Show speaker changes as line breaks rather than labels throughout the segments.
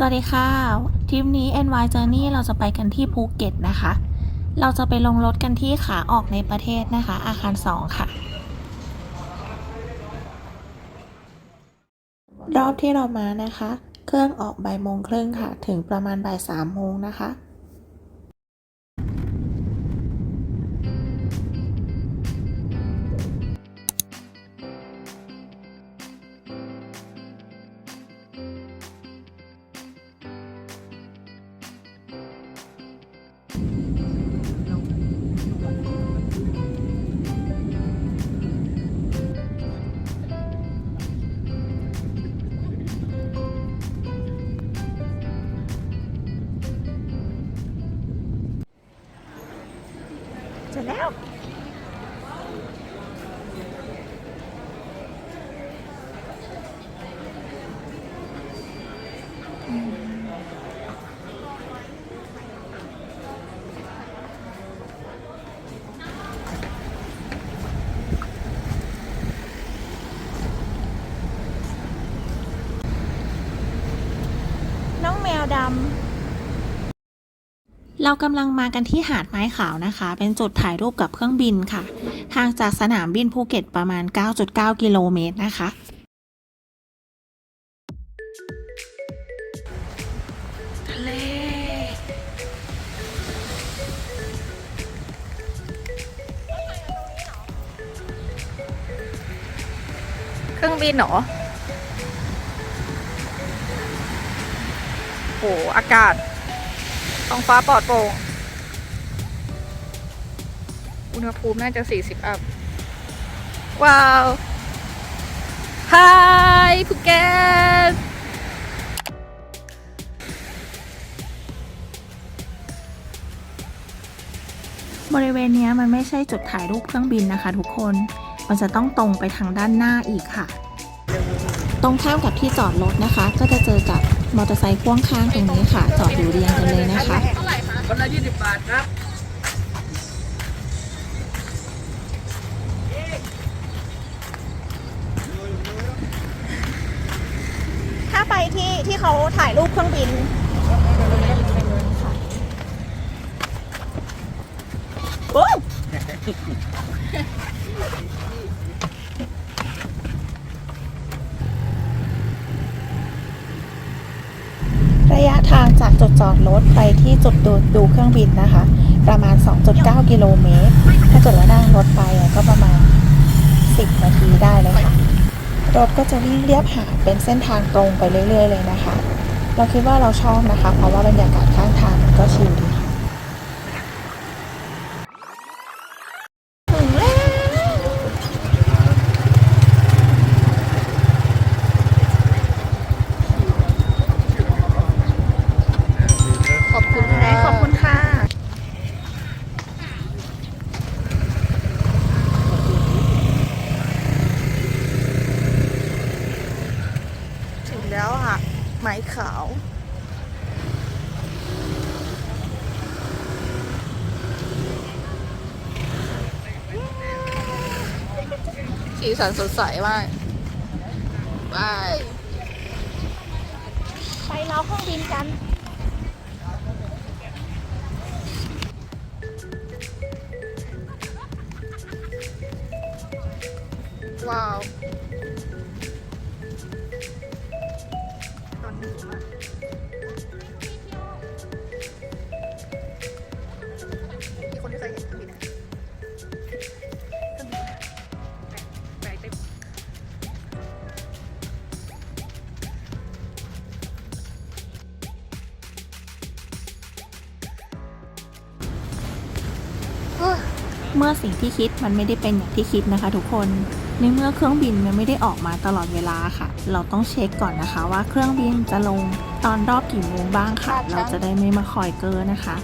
สวัสดีค่ะ ทริปนี้ NY Journey เราจะไปกันที่ภูเก็ตนะคะ เราจะไปลงรถกันที่ขาออกในประเทศนะคะ อาคาร 2 ค่ะ รอบที่เรามานะคะ เครื่องออกบ่ายโมงครึ่งค่ะ ถึงประมาณบ่ายสามโมงนะคะ น้องแมวดำเรากำลังมากันที่หาดไม้ขาวนะคะ เป็นจุดถ่ายรูปกับเครื่องบินค่ะทางจากสนามบินภูเก็ตประมาณ 9.9 กิโลเมตรนะคะ
รื่องบินเหรอโหอากาศท้องฟ้าปลอดโปร่งอุณหภูมิน่าจะ 40 อัพ ว้าวฮายภูเก็ต
บริเวณนี้มันไม่ใช่จุดถ่ายรูปเครื่องบินนะคะทุกคน มันจะต้องตรงไปทางด้านหน้าอีกค่ะ ตรงข้ามกับที่จอดรถนะคะ ก็จะเจอกับมอเตอร์ไซค์พ่วงข้างตรงนี้ค่ะ จอดอยู่เรียงกันเลยนะคะ
คนละยี่สิบบาทครับ
ถ้าไปที่ที่เขาถ่ายรูปเครื่องบินโอ้
ระยะทางจากจุดจอดรถไปที่จุดดูดูเครื่องบินนะคะ ประมาณ 2.9 กิโลเมตร ถ้าเกิดว่านั่งรถไปก็ประมาณ 10 นาทีได้เลยค่ะ รถก็จะวิ่งเรียบหาดเป็นเส้นทางตรงไปเรื่อย ๆ เลยนะคะ เราคิดว่าเราชอบนะคะ เพราะว่าบรรยากาศข้างทางมันก็ชิลดีค่ะถึงแล้ว
ขอบคุณค่ะขอบคุณค่ะ ถึงแล้วค่ะ ไม้ขาว สีสันสดใสมากไป
ไปเราเครื่องบินกัน
เมื่
อสิ่งที่คิดมันไม่ได้เป็นอย่างที่คิดนะคะทุกคน ในเมื่อเครื่องบินมันไม่ได้ออกมาตลอดเวลาค่ะ เราต้องเช็คก่อนนะคะ ว่าเครื่องบินจะลงตอนรอบกี่โมงบ้างค่ะ เราจะได้ไม่มาคอยเกอนะคะ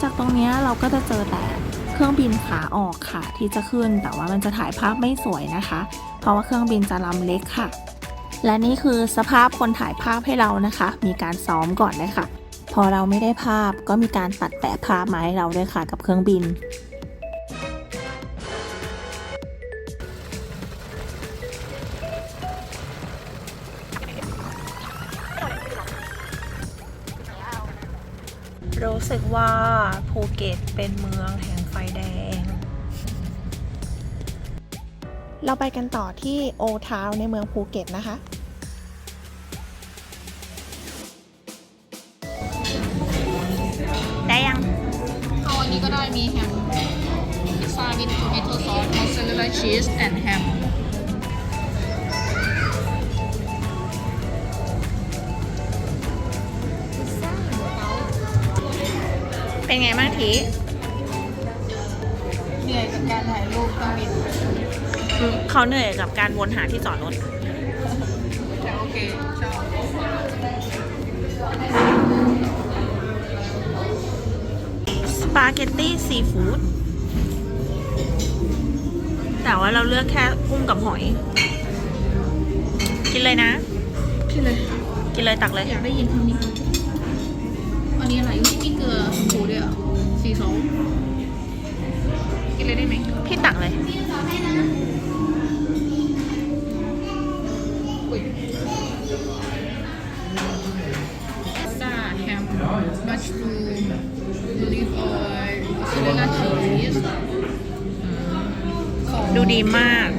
จากตรงนี้เราก็จะเจอแต่เครื่องบินขาออกค่ะ ที่จะขึ้น แต่ว่ามันจะถ่ายภาพไม่สวยนะคะ เพราะว่าเครื่องบินจะลำเล็กค่ะ และนี่คือสภาพคนถ่ายภาพให้เรานะคะ มีการซ้อมก่อนเลยค่ะ พอเราไม่ได้ภาพก็มีการตัดแปะภาพมาให้เราด้วยค่ะกับเครื่องบิน สึกว่าภูเก็ตเป็นเมืองแห่งไฟแดง เราไปกันต่อที่โอทาวในเมืองภูเก็ตนะคะ ได้ยัง
เอาอันนี้ก็ได้มีแฮมพิซซ่าวิดโทมิโตซอสมอสซาเรลล่าชีสแอนด์แฮม
เป็นไงบ้างที
เหนื่อยกับการถ่ายรูปเครื่องบิน
เขาเหนื่อยกับการวนหาที่จอดรถ
แต่โอเคชอบ
สปาเกตตี้ซีฟู้ดแต่ว่าเราเลือกแค่กุ้งกับหอย กินเลยนะ
คิดเลย
กินเลยตักเลย
อยากได้ยินคำนี้ อันนี้อะไรไม่มีเกลือชมพูด้วยเหรอะสีสองกินเลยได้ไหม
พี่ตักเลย
อุ้ยพิซซ่าแฮมมัชรูมโอลิฟออยล์มอสซาเรลล่าชีสขอ
ดูดีมาก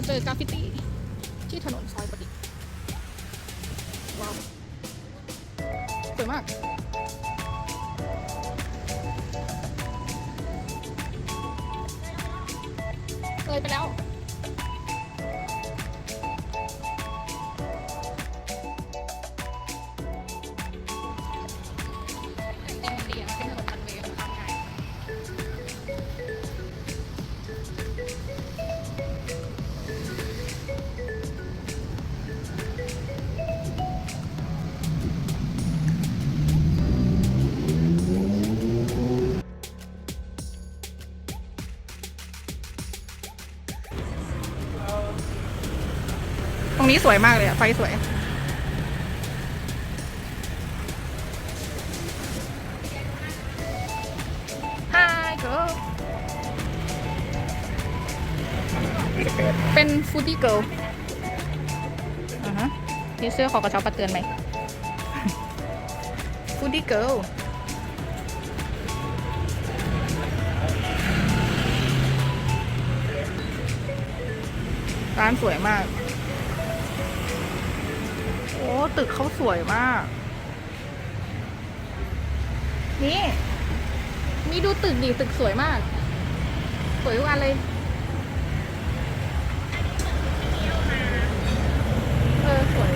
เรา
เจ
อกราฟฟิตี้ที่ถนนซอยประดิษฐ์ว้าวสวยมากเลยไปแล้ว ตรงนี้สวยมากเลยอะไฟสวย Hi girl เป็นฟูดี้เกิลอ่าฮะมีเสื้อขอกระเช้าประเตือนไหมฟูดี้เกิลร้านสวยมาก โอ้ตึกเขาสวยมาก นี่มีดูตึกดิตึกสวยมาก สวยทุกอันเลยเออสวย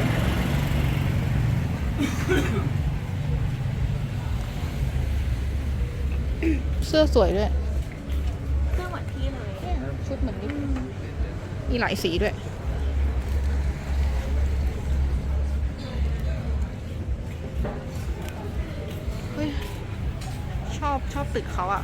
เสื้อสวยด้วย
เครื่องเหมือนพี่เลย
ชุดเหมือนนี่มีหลายสีด้วย ชอบตึกเขาอะ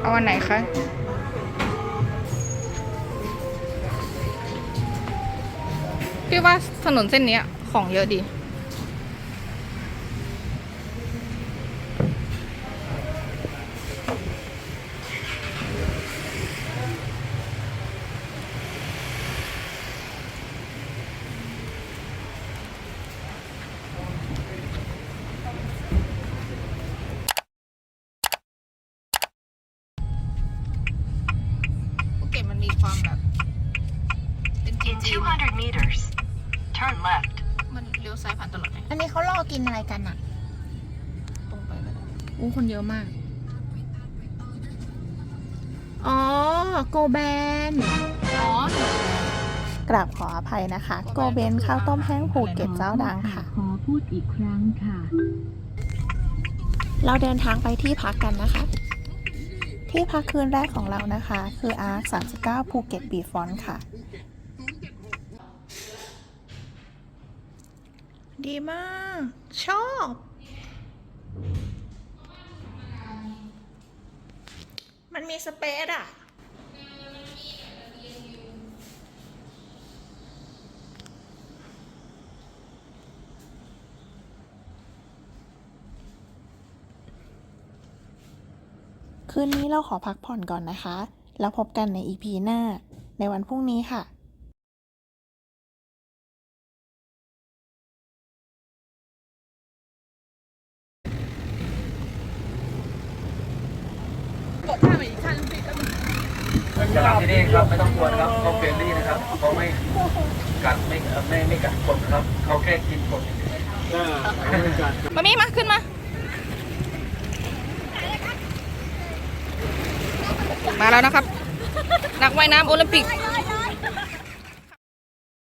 เอาวันไหนคะ พี่ว่าถนนเส้นนี้ของเยอะดีความแบบเป็นจริ
ง200 meters. Turn left.
ๆมันเลี้ยวซ้ายผ่านตลอดไหม
อันนี้เขารอกินอะไรกันอะ
ตรงไปก็ได้อู้คนเยอะมาก
อ๋อ โกแบน
อ๋อ
กราบขออภัยนะคะ โกเบนข้าวต้มแห้งภูเก็ตเจ้าดังค่ะ
ขอพูดอีกครั้งค่ะ
เราเดินทางไปที่พักกันนะคะ ที่พักคืนแรกของเรานะคะ คืออาร์ค39ภูเก็ตบีฟอนค่ะ ดีมาก ชอบ มันมีสเปซอะคืนนี้เราขอพักผ่อนก่อนนะคะ แล้วพบกันใน EP หน้า ในวันพรุ่งนี้ค่ะ
บอกท่าใหม่อีกท่านึงสิก็มี
จะรับที่นี่ครับไม่ต้องกลัวนะครับเขาเฟรนลี่นะครับเขาไม่กัดไม่ไม่ไม่กัดคนนะครับเขาแค่กินคนอย่างเดียว
มามี่มาขึ้นมา มาแล้วนะครับ นักว่ายน้ำโอลิมปิก